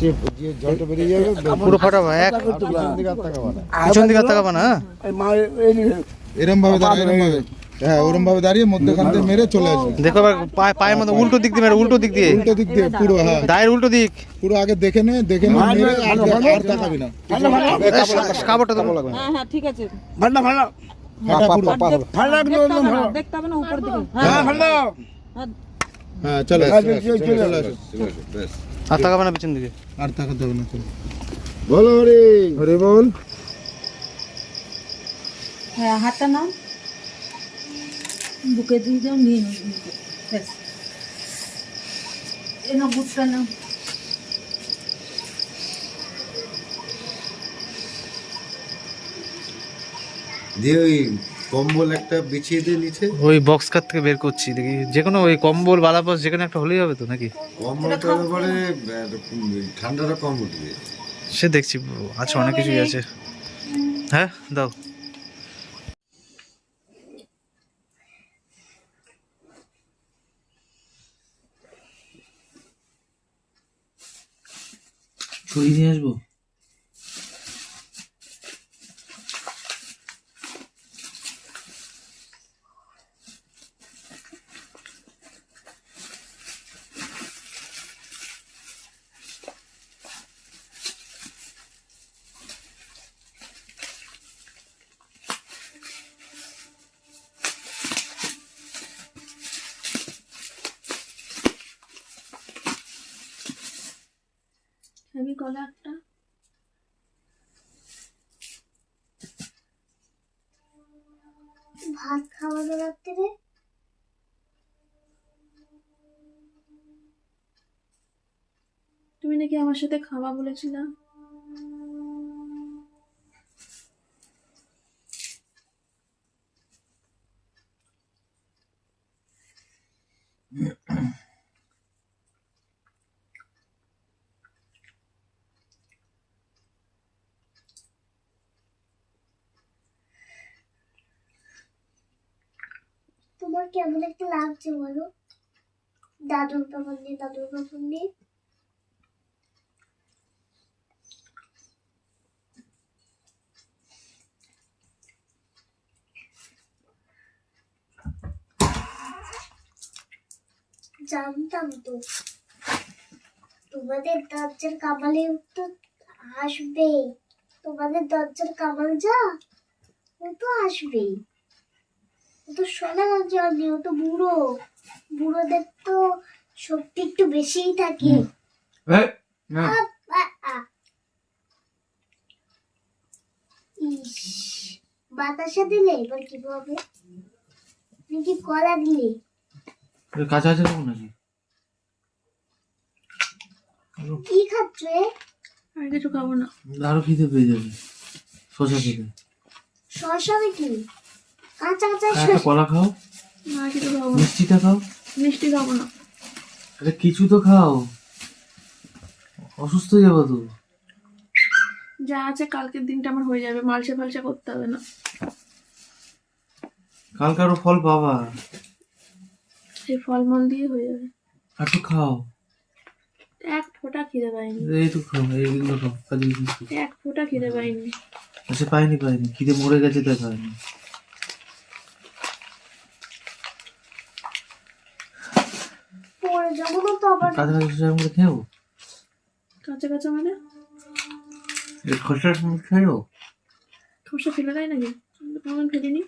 যে জলটা বেরিয়ে যাবে পুরো ফাটাবো এক পিছন দিকে তাকাবো না। পিছন দিকে তাকাবা না? এরম ভাবে দাঁড়িয়ে হ্যাঁ ওরম ভাবে দাঁড়িয়ে মধ্যখান দিয়ে মেরে চলে আসবে। দেখো এবার পায়ে- পায়ের মধ্যে উল্টো দিক দিয়ে মেরো উল্টো দিক দিয়ে। উল্টো দিক দিয়ে পুরো হ্যাঁ। দায়ের উল্টো দিক। পুরো আগে দেখে নে দেখে নে মেরে আর আর তাকাবি না। কাপড়টা তো হ্যাঁ হ্যাঁ ঠিক আছে। ফাটা পুরো হ্যাঁ, দেখতে হবে না উপর দিকে। হ্যাঁ হ্যাঁ। হ্যাঁ চলে আসো, চলে আসো, চলে আসো। আর তাকাবে না পিছন দিকে? আর তাকাতে হবে না চলো। বলো হরি। হরি বল। হ্যাঁ হাতটা নাও। বুকে দিয়ে দাও নিয়ে। ব্যাস। এ নাও বুটটা নাও। দিয়ে কম্বল একটা বিছিয়ে দিয়ে নিচে? ওই বক্স কার থেকে বের করছি দেখি যে কোনো ওই কম্বল বালাপস যেখানে একটা হলেই হবে তো নাকি? কম্বলটার উপরে ঠান্ডাটা কম উঠবে সে দেখছি আছে অনেক কিছুই আছে। হ্যাঁ দাও। ছুরি নিয়ে আসব? আমি ভাত খাওয়া খাওয়ানো রাত্রে তুমি নাকি আমার সাথে খাওয়া বলেছিলা? তোমার কেমন একটা লাগছে বলো? দাদুর নিয়ে দাদুর নিয়ে জানতাম তো। তোমাদের দরজার কামালে তো আসবে তোমাদের দরজার কামাল যা, ও তো আসবেই। তো সোনা জনি ও তো বুড়ো। বুড়োদের তো শক্তি একটু বেশিই থাকে। বাতাসা দিলে এবার কি হবে? নাকি কলা দিলে? কাছে আছে নাকি? কি খাচ্ছ এ? আর কিছু খাব না। আরও খিদে পেয়ে যাবে। শশা খেতে। শসা নাকি? কাঁচা কাঁচা কলা খাও। খাব না। মিষ্টিটা খাও। মিষ্টি খাব না। আরে কিছু তো খাও। অসুস্থ হয়ে যাব তো। যা আছে কালকের দিনটা আমার হয়ে যাবে। মালসা ফালসা করতে হবে না। কালকে আরও ফল পাবা। সেই ফলমল দিয়ে হয়ে যাবে। আর তো খাও। এক ফোঁটা খিদে পাইনি। এই তো খাও এইগুলো খাও কাজে এক ফোঁটা খিদে পাইনি। আচ্ছা পাইনি পাইনি। খিদে মরে গেছে দেখা হয়নি যাব তো আবার। কাঁচা কাঁচা শশা আমরা খেয়েও কাঁচা কাঁচা মানে? এই সঙ্গে খেয়েও খোসা ফেলে দেয় নাকি? কোনোদিন ফেলিনি।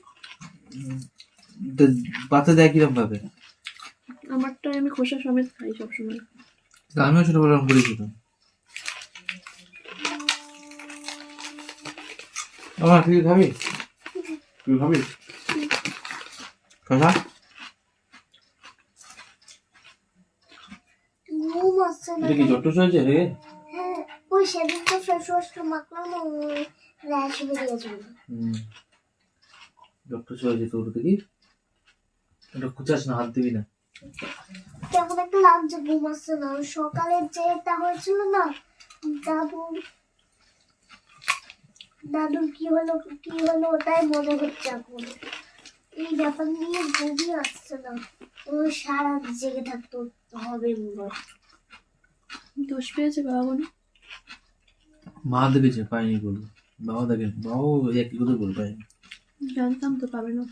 বাতে দেয় কিরম ভাবে? আমারটা আমি খোসা সমেত খাই সবসময়। আমিও ছোটবেলা করেছিলাম আমার তুই খাবি? তুই খাবি? শশা ঘুম আসছে না এটা কি হয়েছে রে? হ্যাঁ ওই সেদিন তো ফেস ওয়াশটা মাখলাম র্যাশ বেরিয়ে যাবে ডক্টর হয়েছে তোর দেখি এটা খুচাস না হাত দিবি না। কেমন একটা লাগছে ঘুম আসছে না সকালে যেটা হয়েছিল না দাদু দাদুর কি হলো কি হলো ওটাই মনে হচ্ছে এখন। এই ব্যাপার নিয়ে ঘুমই আসছে না। ও সারা জেগে থাকতো হবে দোষ পেয়েছে বাবা বোন মা দেখেছে পাইনি বলব বাবা দেখে বাবাও একই কথা বল পাইনি জানতাম তো পাবে না।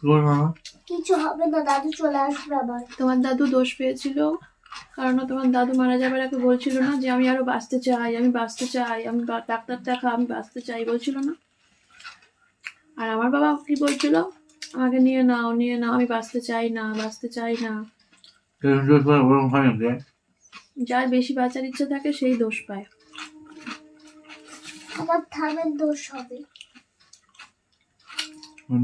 তোমার মামা। কিছু হবে না দাদু চলে আসবে আবার। তোমার দাদু দোষ পেয়েছিল কারণ তোমার দাদু মারা যাবার আগে বলছিল না যে আমি আরও বাঁচতে চাই আমি বাঁচতে চাই আমি ডাক্তার দেখা আমি বাঁচতে চাই বলছিল না? আর আমার বাবা কি বলছিল? আমাকে নিয়ে নাও নিয়ে নাও আমি বাঁচতে চাই না বাঁচতে চাই না। যার বেশি বাঁচার ইচ্ছা থাকে সেই দোষ পায়। আমার থামের দোষ হবে।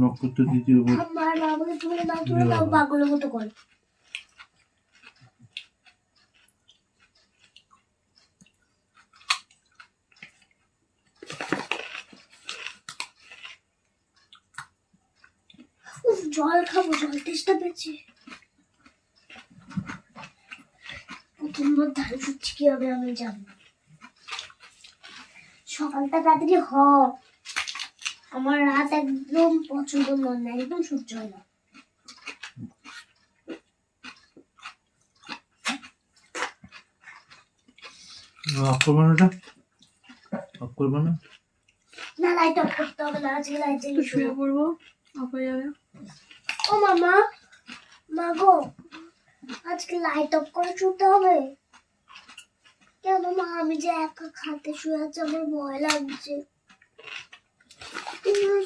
নক্ষত্র দ্বিতীয় আমার বাবাকে ধরে না তুলে দাও পাগলের মতো করে। জল খাব জল তেষ্টা পেয়েছে। প্রথমবার কি হবে আমি জানি। সকালটা তাড়াতাড়ি হ। আমার রাত একদম পছন্দ নয় না একদম সহ্য হয় না। অফ করব না অফ করব না? না লাইট অফ করতে হবে না আজকে লাইট একটু শুয়ে পড়ব? ও মামা মা গো আজকে লাইট অফ করে শুতে হবে। কেন মা আমি যে একা খাতে শুয়ে আছি আমার ভয় লাগছে।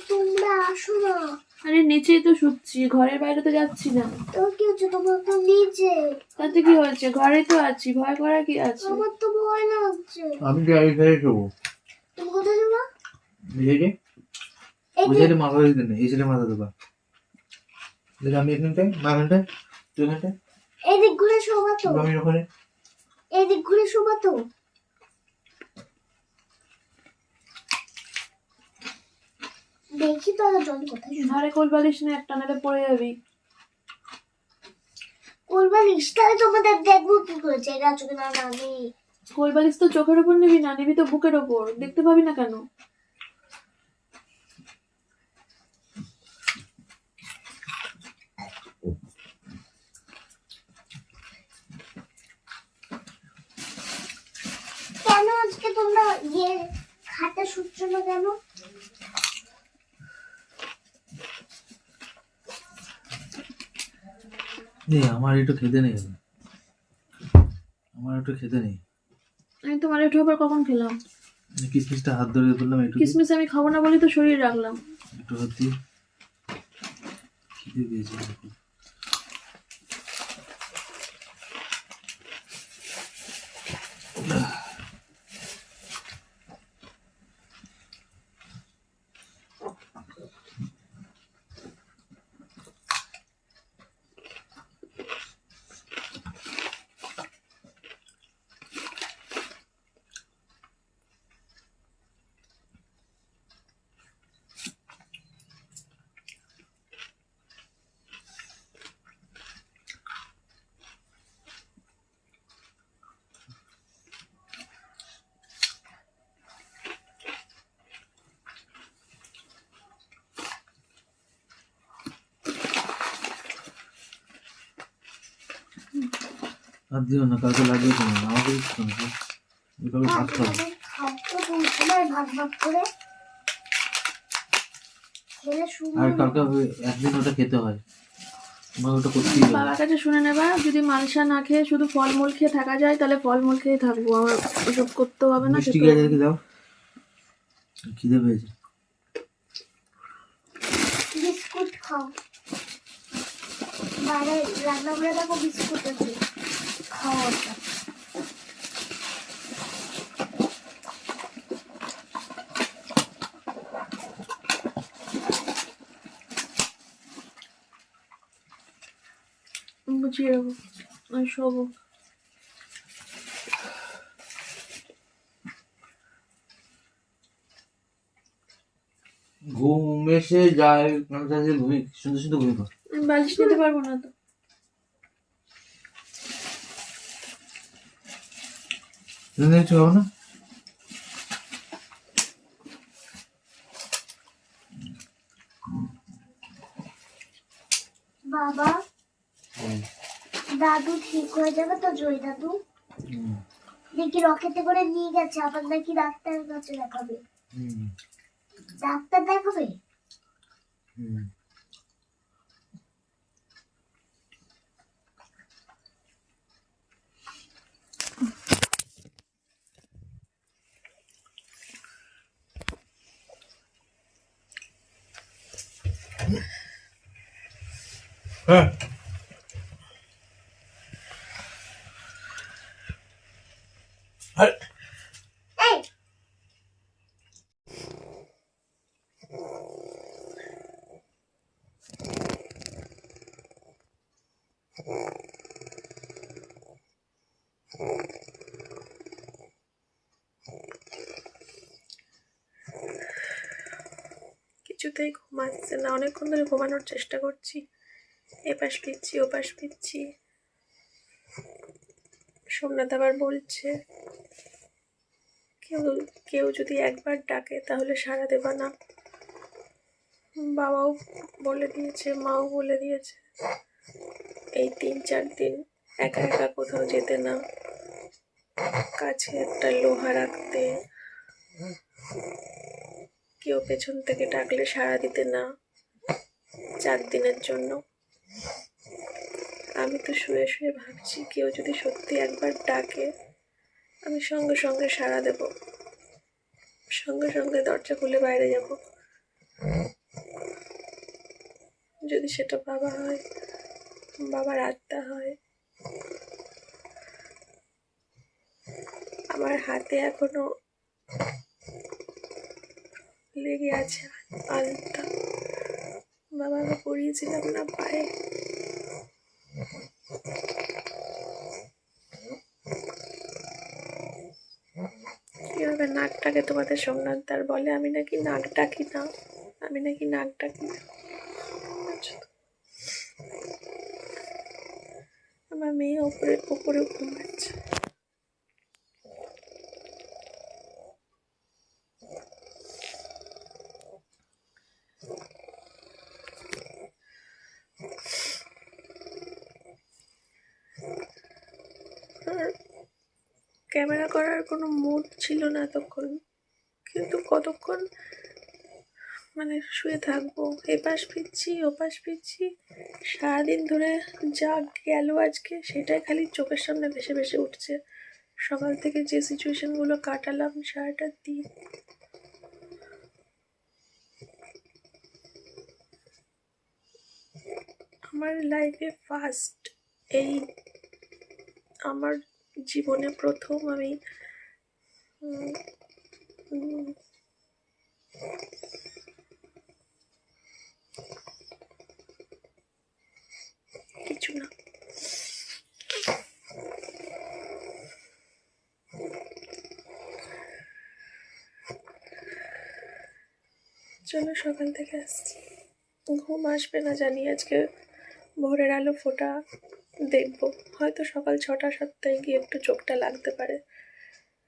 তোমরা- আসো না। আরে নিচেই তো শুচ্ছি ঘরের বাইরে তো যাচ্ছি না। তো কি হচ্ছে? তোমার তো নিচে। তাতে কি হয়েছে ঘরে তো আছি ভয় করার কি আছে? আমার তো ভয় লাগছে। আমি গাড়ি ফেরে শোবো। তুমি কোথায় যাবা? এই ওই সাইডে মাথা দিতে নেই এই সাইডে মাথা দেবা। দেখ আমি এখানটায় মা এখানটায় তুই এখানটায় এই দিক ঘুরে শোবা তো আমি ওখানে এই দিক ঘুরে শোবা তো। দেখি তো আগে জল কোথায় ধারে কোল বালিশ না একটা নালে পড়ে যাবি। কোরবানিস তাহলে তোমাদের দেখব কি করেছে এটা চোখে না আমি কোল বালিশ তো চোখের উপর নিবি না নিবি তো বুকের ওপর দেখতে পাবি না কেন? কেন আজকে তোমরা ইয়ে শুচ্ছ না কেন? আমার একটু খেতে নেই আমি। আমার একটু খেতে নেই। আমি তোমার একটু আবার কখন খেলাম? আমি কিসমিসটা হাত ধরে বললাম একটু কিসমিস আমি খাব না বলে তো শরীর রাখলাম। একটু হাত দি খিদে পেয়েছে হাত দিও না কাউকে লাগিয়ে তো না আমাকে দিচ্ছ না তো। আমি ভাত ভাগ করে আর কালকে একদিন ওটা খেতে হয়। বাবার কাছে শুনে নেবা যদি মালসা না খেয়ে শুধু ফলমূল খেয়ে থাকা যায় তাহলে ফলমূল খেয়ে থাকব। আমার ওসব করতে হবে না খেতে গিয়ে দেখে দাও। খিদে পেয়েছে। বিস্কুট খাও। বাইরে রান্না করে দেখো বিস্কুট আছে। খাও ওটা বুঝিয়ে দেবো শোবো। ঘুম এসে যায় ঘুমি সুন্দর সুন্দর ঘুমি কর আমি বালিশ নিতে পারব না তো। কিছু খাব না? বাবা দাদু ঠিক হয়ে যাবে তো জয় দাদু? দেখি রকেটে করে নিয়ে গেছে আবার নাকি ডাক্তারের কাছে দেখাবে। হুম, ডাক্তার দেখাবে? হুম। হ্যাঁ। কিছুতেই ঘুম আসছে না। অনেকক্ষণ ধরে ঘুমানোর চেষ্টা করছি। এপাশ পিচ্ছি ওপাশ পিচ্ছি সোমনাথ আবার বলছে, কেউ কেউ যদি একবার ডাকে তাহলে সাড়া দেবা না। বাবাও বলে দিয়েছে, মাও বলে দিয়েছে, এই তিন, চার দিন একা একা কোথাও যেতে না। কাছে একটা লোহা রাখতে। কেউ পেছন থেকে ডাকলে সাড়া দিতে না চার দিনের জন্য। আমি তো শুয়ে শুয়ে ভাবছি, কেউ যদি সত্যি একবার ডাকে, আমি সঙ্গে সঙ্গে সাড়া দেব। সঙ্গে সঙ্গে দরজা খুলে বাইরে যাব। যদি সেটা বাবা হয়, বাবার আত্মা হয়, আমার হাতে এখনও লেগে আছে আলতা বাবাকে পরিয়েছিলাম না, পায়ে। কীভাবে নাকটাকে তোমাদের সোমনাথ দার বলে? আমি নাকি নাক ডাকি না। আমি নাকি নাক ডাকি না। আমার মেয়ে ওপরে ওপরে ঘুমাচ্ছে আর ক্যামেরা করার কোনো মুড ছিল না তখন কিন্তু কতক্ষণ মানে শুয়ে থাকব, এপাশ ফিরছি, ওপাশ ফিরছি, সারাদিন ধরে যা গেল আজকে সেটাই খালি চোখের সামনে ভেসে ভেসে উঠছে। সকাল থেকে যে সিচুয়েশনগুলো কাটালাম সারাটা দিন। আমার লাইফে ফার্স্ট এই আমার জীবনে প্রথম আমি কিছু না। চলো সকাল থেকে আসছি। ঘুম আসবে না জানি, আজকে ভোরের আলো ফোটা। দেখব। হয়তো সকাল ছটা, সাতটায় গিয়ে একটু চোখটা লাগতে পারে।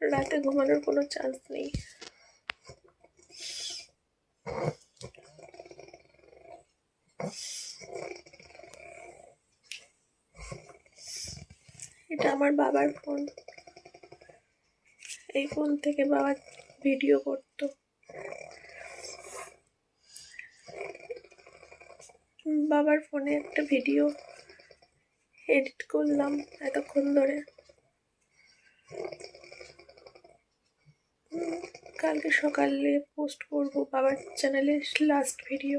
রাতে ঘুমানোর কোনো চান্স নেই। এটা আমার বাবার ফোন এই ফোন থেকে বাবা ভিডিও করতো। বাবার ফোনে একটা ভিডিও এডিট করলাম এতক্ষণ ধরে। কালকে সকালে পোস্ট করব বাবার চ্যানেলে লাস্ট ভিডিও